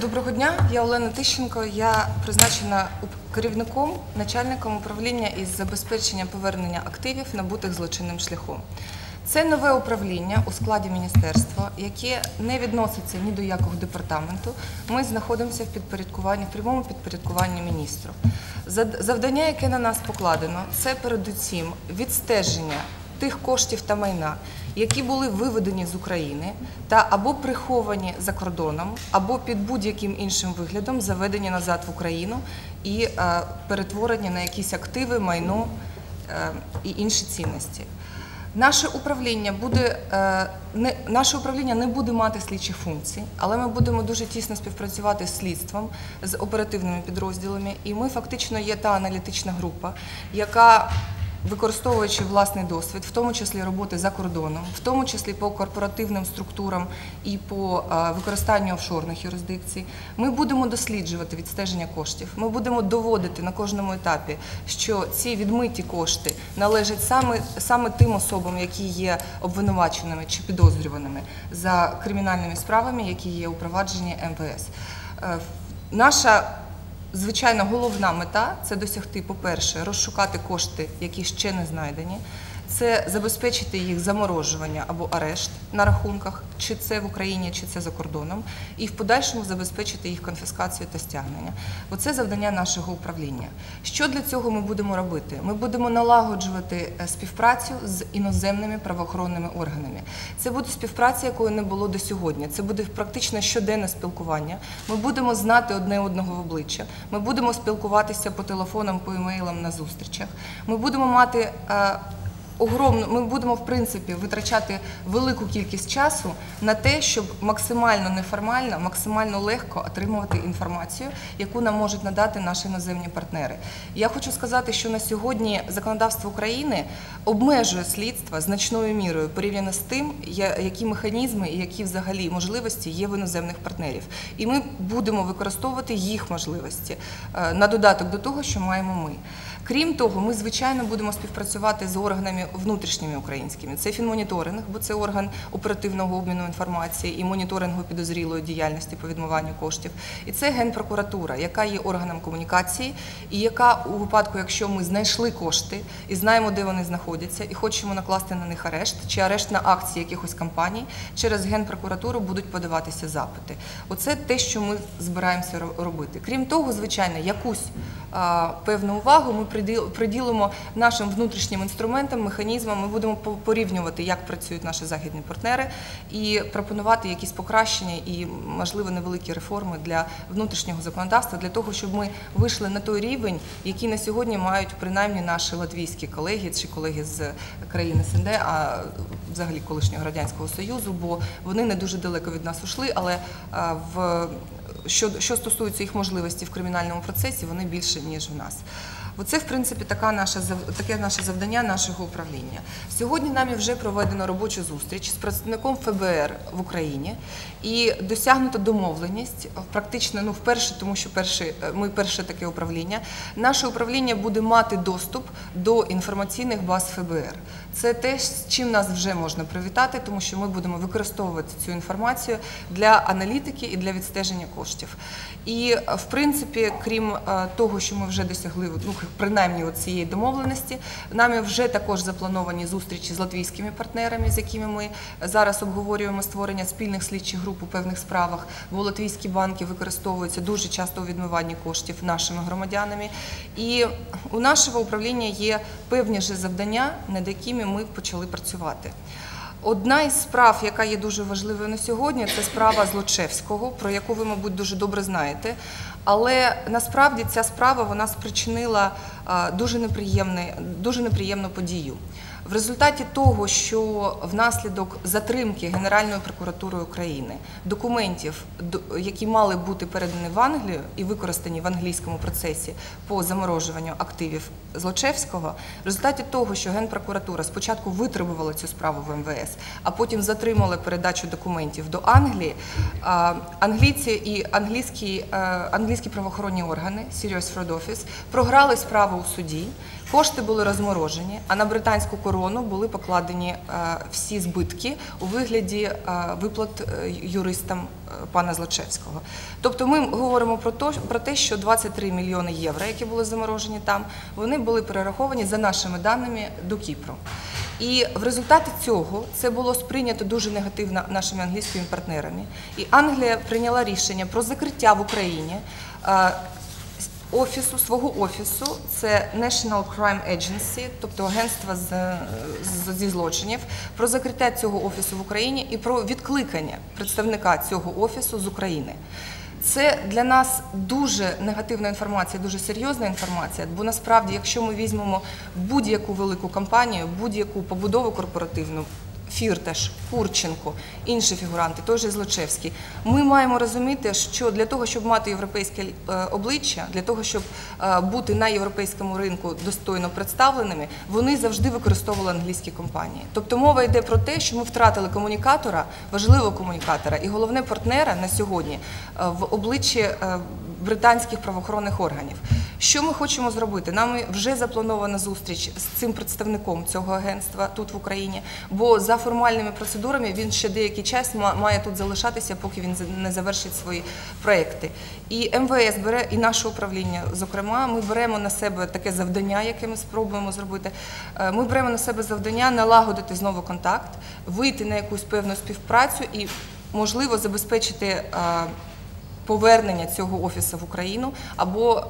Доброго дня, я Олена Тищенко. Я призначена керівником, начальником управління із забезпечення повернення активів, набутих злочинним шляхом. Це нове управління у складі міністерства, яке не відноситься ні до якого департаменту. Ми знаходимося в підпорядкуванні, в прямому підпорядкуванні міністру. Завдання, яке на нас покладено, це передусім відстеження тих коштів та майна, які були виведені з України та або приховані за кордоном, або під будь-яким іншим виглядом заведені назад в Україну і е, перетворені на якісь активи, майно е, і інші цінності. Наше управління буде е, не наше управління не буде мати слідчих функцій, але ми будемо дуже тісно співпрацювати з слідством, з оперативними підрозділами. І ми фактично є та аналітична група, яка використовуючи власний досвід, в тому числі роботи за кордоном, в тому числі по корпоративним структурам і по е, використанню офшорних юрисдикцій, ми будемо досліджувати відстеження коштів. Ми будемо доводити на кожному етапі, що ці відмиті кошти належать саме, саме тим особам, які є обвинуваченими чи підозрюваними за кримінальними справами, які є у провадженні МВС. Е, Наша Звичайно, головна мета це досягти, по-перше, розшукати кошти, які ще не знайдені. Це забезпечити їх заморожування або арешт на рахунках, чи це в Україні, чи це за кордоном, і в подальшому забезпечити їх конфіскацію та стягнення. Оце завдання нашого управління. Що для цього ми будемо робити? Ми будемо налагоджувати е, співпрацю з іноземними правоохоронними органами. Це буде співпраця, якої не було до сьогодні. Це буде практично щоденне спілкування. Ми будемо знати одне одного в обличчя. Ми будемо спілкуватися по телефонам, по емейлам на зустрічах. Ми будемо мати. Огромно, ми будемо в принципі витрачати велику кількість часу на те, щоб максимально неформально, максимально легко отримувати інформацію, яку нам можуть надати наші іноземні партнери. Я хочу сказати, що на сьогодні законодавство України обмежує слідство значною мірою порівняно з тим, які механізми і які взагалі можливості є в іноземних партнерів. І ми будемо використовувати їх можливості е, на додаток до того, що маємо ми. Крім того, ми звичайно будемо співпрацювати з органами внутрішніми українськими. Це фінмоніторинг, бо це орган оперативного обміну інформації і моніторингу підозрілої діяльності по відмиванню коштів. І це генпрокуратура, яка є органом комунікації, і яка у випадку, якщо ми знайшли кошти і знаємо, де вони знаходяться, і хочемо накласти на них арешт чи арешт на акції якихось компаній, через генпрокуратуру будуть подаватися запити. Оце те, що ми збираємося робити. Крім того, звичайно, якусь певну увагу ми приділ- приділимо нашим внутрішнім інструментам, механізмам. Ми будемо порівнювати, як працюють наші західні партнери, і пропонувати якісь покращення і, можливо, невеликі реформи для внутрішнього законодавства, для того, щоб ми вийшли на той рівень, який на сьогодні мають принаймні наші латвійські колеги чи колеги з країн СНД, а взагалі колишнього радянського союзу, бо вони не дуже далеко від нас ушли, але в що, що стосується їх можливості в кримінальному процесі, вони більше ніж в нас. Оце, в принципі, така наша таке наше завдання нашого управління. Сьогодні нами вже проведено робочу зустріч з представником ФБР в Україні і досягнуто домовленість. Практично, ну вперше, тому що перше, е, ми перше таке управління. Наше управління буде мати доступ до інформаційних баз ФБР. Це те, з чим нас вже можна привітати, тому що ми будемо використовувати цю інформацію для аналітики і для відстеження коштів. І в принципі, крім е, того, що ми вже досягли, ну принаймні цієї домовленості, нами вже також заплановані зустрічі з латвійськими партнерами, з якими ми зараз обговорюємо створення спільних слідчих груп у певних справах, бо латвійські банки використовуються дуже часто у відмиванні коштів нашими громадянами. І у нашого управління є певні ж завдання, над якими ми почали працювати. Одна із справ, яка є дуже важливою на сьогодні, це справа Злочевського, про яку ви, мабуть, дуже добре знаєте. Але насправді ця справа вона спричинила дуже неприємний, дуже неприємну подію. В результаті того, що внаслідок затримки Генеральною прокуратурою України документів, до- які мали бути передані в Англію і використані в англійському процесі по заморожуванню активів Злочевського, в результаті того, що Генпрокуратура спочатку витребувала цю справу в МВС, а потім затримала передачу документів до Англії, англійці і англійські, е, англійські правоохоронні органи Serious Fraud Office програли справу у суді. Кошти були розморожені, а на британську корону були покладені е, всі збитки у вигляді е, виплат е, юристам пана Злочевського. Тобто ми говоримо про те, що 23 мільйони євро, які були заморожені там, вони були перераховані за нашими даними до Кіпру. І в результаті цього це було сприйнято дуже негативно нашими англійськими партнерами. І Англія прийняла рішення про закриття в Україні офісу, свого офісу, це National Crime Agency, тобто агентство з, з- зі злочинів, про закриття цього офісу в Україні і про відкликання представника цього офісу з України. Це для нас дуже негативна інформація, дуже серйозна інформація. Бо насправді, якщо ми візьмемо будь-яку велику компанію, будь-яку побудову корпоративну, Фірташ, Курченко, інші фігуранти, той же Злочевський. Ми маємо розуміти, що для того, щоб мати європейське е, обличчя, для того, щоб е, бути на європейському ринку достойно представленими, вони завжди використовували англійські компанії. Тобто мова йде про те, що ми втратили комунікатора, важливого комунікатора і головне партнера на сьогодні е, в обличчі британських правоохоронних органів. Що ми хочемо зробити? Нами вже запланована зустріч з цим представником цього агентства тут в Україні, бо за формальними процедурами він ще деякий час ма- має тут залишатися, поки він не завершить свої проекти. І МВС бере і наше управління. Зокрема, ми беремо на себе таке завдання, яке ми спробуємо зробити. Е, Ми беремо на себе завдання налагодити знову контакт, вийти на якусь певну співпрацю і можливо забезпечити. Повернення цього офісу в Україну або е,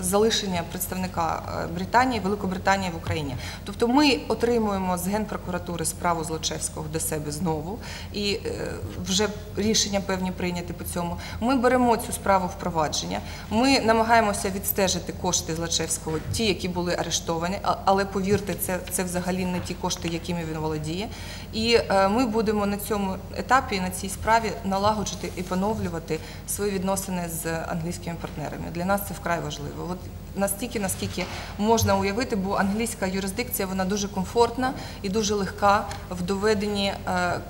залишення представника е, Британії, Великобританії в Україні. Тобто ми отримуємо з Генпрокуратури справу Злочевського до себе знову, і е, вже рішення певні прийняті по цьому. Ми беремо цю справу в провадження. Ми намагаємося відстежити кошти Злочевського, ті, які були арештовані, але повірте, це, це взагалі не ті кошти, якими він володіє. І ми будемо на цьому етапі, на цій справі налагоджити і поновлювати свої відносини з англійськими партнерами. Для нас це вкрай важливо. От настільки, наскільки можна уявити, бо англійська юрисдикція вона дуже комфортна і дуже легка в доведенні. е,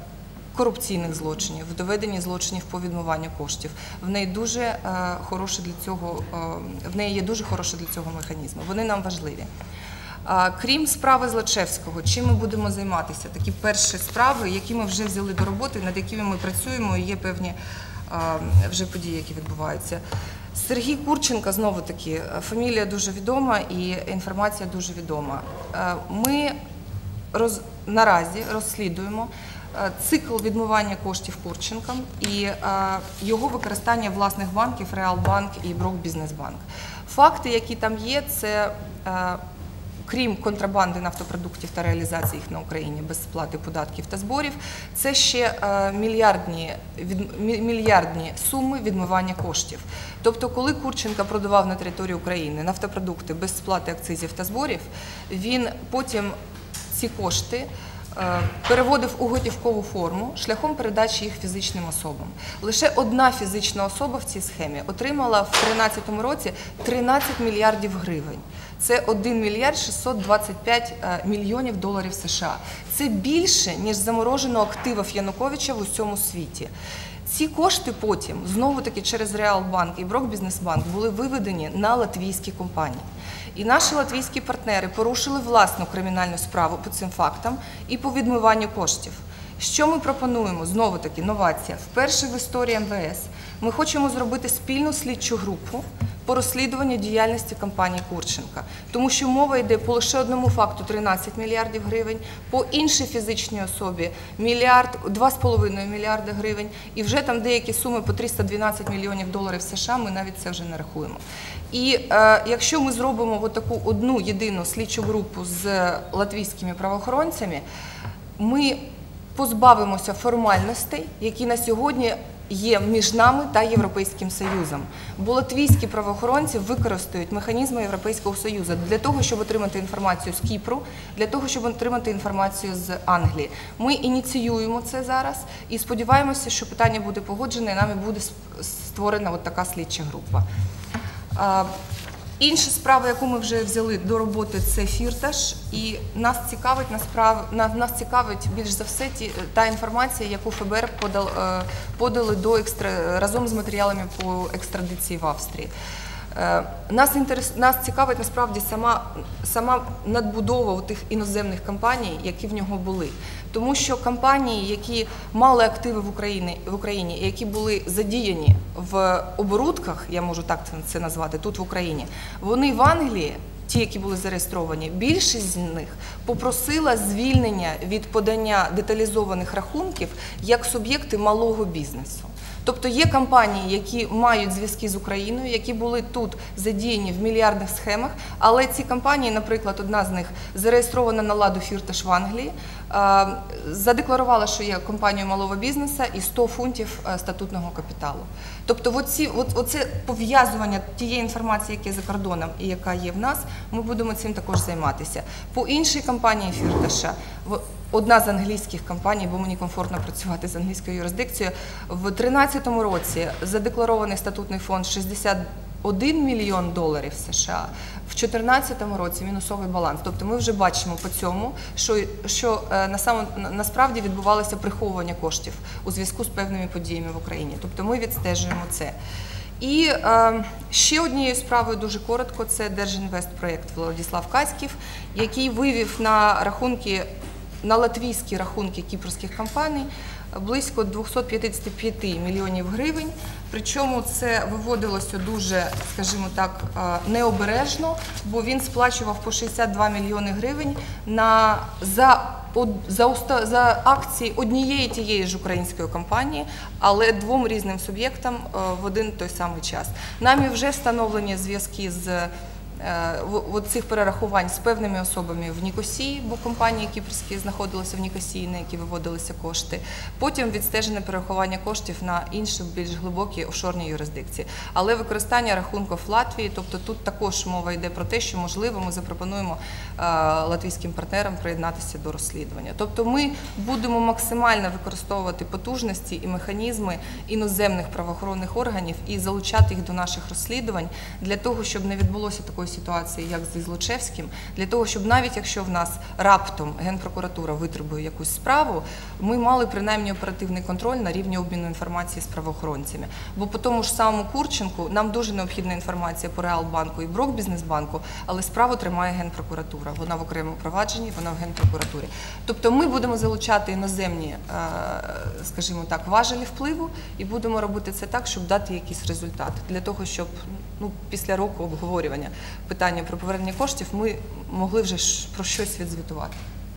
Корупційних злочинів, в доведенні злочинів по відмиванню коштів. В неї дуже е, хороше для цього, е, в неї є дуже хороше для цього механізми. Вони нам важливі. Крім справи Злочевського, чим ми будемо займатися? Такі перші справи, які ми вже взяли до роботи, над якими ми працюємо, є певні вже події, які відбуваються. Сергій Курченко, знову таки, фамілія дуже відома і інформація дуже відома. Е, Ми роз, наразі розслідуємо е, цикл відмивання коштів Курченком і е, його використання власних банків Реалбанк і Брокбізнесбанк. Факти, які там є, це крім контрабанди нафтопродуктів та реалізації їх на Україні без сплати податків та зборів, це ще е, мільярдні, мільярдні суми відмивання коштів. Тобто, коли Курченко продавав на території України нафтопродукти без сплати акцизів та зборів, він потім ці кошти переводив у готівкову форму шляхом передачі їх фізичним особам. Лише одна фізична особа в цій схемі отримала в 2013 році 13 мільярдів гривень. Це 1 мільярд 625 е, мільйонів доларів США. Це більше, ніж заморожено активів Януковича в усьому світі. Ці кошти потім знову таки через Реалбанк і Брокбізнесбанк були виведені на латвійські компанії. І наші латвійські партнери порушили власну кримінальну справу по цим фактам і по відмиванню коштів. Що ми пропонуємо? Знову таки новація. Вперше в історії МВС ми хочемо зробити спільну слідчу групу по розслідуванню діяльності компанії Курченка, тому що мова йде по лише одному факту 13 мільярдів гривень, по іншій фізичній особі мільярд, 2,5 мільярда гривень, і вже там деякі суми по 312 мільйонів доларів США. Ми навіть це вже не рахуємо. І е, якщо ми зробимо от таку одну єдину слідчу групу з латвійськими правоохоронцями, ми позбавимося формальностей, які на сьогодні є між нами та Європейським Союзом. Бо латвійські правоохоронці використають механізми Європейського Союзу для того, щоб отримати інформацію з Кіпру, для того, щоб отримати інформацію з Англії. Ми ініціюємо це зараз і сподіваємося, що питання буде погоджене, і нами буде створена така слідча група. Інша справа, яку ми вже взяли до роботи, це фірташ. І нас цікавить насправ... нас цікавить більш за все ті, та інформація, яку ФБР подал, е, подали до екстра... разом з матеріалами по екстрадиції в Австрії. Е, Нас інтерес нас цікавить насправді сама, сама надбудова тих іноземних компаній, які в нього були. Тому що компанії, які мали активи в Україні, в Україні, які були задіяні в оборудках, я можу так це, це назвати, тут в Україні, вони в Англії. Ті, які були зареєстровані, більшість з них попросила звільнення від подання деталізованих рахунків як суб'єкти малого бізнесу. Тобто є компанії, які мають зв'язки з Україною, які були тут задіяні в мільярдних схемах, але ці компанії, наприклад, одна з них зареєстрована на ладу Фірташ в Англії, задекларувала, що є компанією малого бізнесу і 100 фунтів е, статутного капіталу. Тобто, оці, оце пов'язування тієї інформації, яка є за кордоном і яка є в нас, ми будемо цим також займатися. По іншій компанії Фірташа, одна з англійських компаній, бо мені комфортно працювати з англійською юрисдикцією, в 2013 році задекларований статутний фонд 61 мільйон доларів США. В 2014 році мінусовий баланс. Тобто ми вже бачимо по цьому, що, що е, на само, насправді відбувалося приховування коштів у зв'язку з певними подіями в Україні. Тобто ми відстежуємо це. І е, ще однією справою дуже коротко це Держінвестпроєкт Владислав Кацьків, який вивів на рахунки на латвійські рахунки кіпрських компаній близько 255 мільйонів гривень. Причому це виводилося дуже, скажімо так, необережно, бо він сплачував по 62 мільйони гривень на за за, за акції однієї тієї ж української компанії, але двом різним суб'єктам в один той самий час. Нами вже встановлені зв'язки з цих перерахувань з певними особами в Нікосії, бо компанії кіпрські знаходилися в Нікосії, на які виводилися кошти. Потім відстежене перерахування коштів на інші більш глибокі офшорні юрисдикції. Але використання рахунків в Латвії, тобто тут також мова йде про те, що можливо ми запропонуємо е, латвійським партнерам приєднатися до розслідування. Тобто ми будемо максимально використовувати потужності і механізми іноземних правоохоронних органів і залучати їх до наших розслідувань для того, щоб не відбулося такої ситуації, як зі Злочевським, для того, щоб навіть якщо в нас раптом Генпрокуратура витребує якусь справу, ми мали принаймні оперативний контроль на рівні обміну інформації з правоохоронцями. Бо по тому ж самому Курченку нам дуже необхідна інформація по Реалбанку і Брокбізнесбанку, але справу тримає Генпрокуратура. Вона в окремому провадженні, вона в Генпрокуратурі. Тобто ми будемо залучати іноземні, е, скажімо так, важелі впливу і будемо робити це так, щоб дати якийсь результат. Для того, щоб ну, після року обговорювання питання про повернення коштів ми могли вже про щось відзвітувати.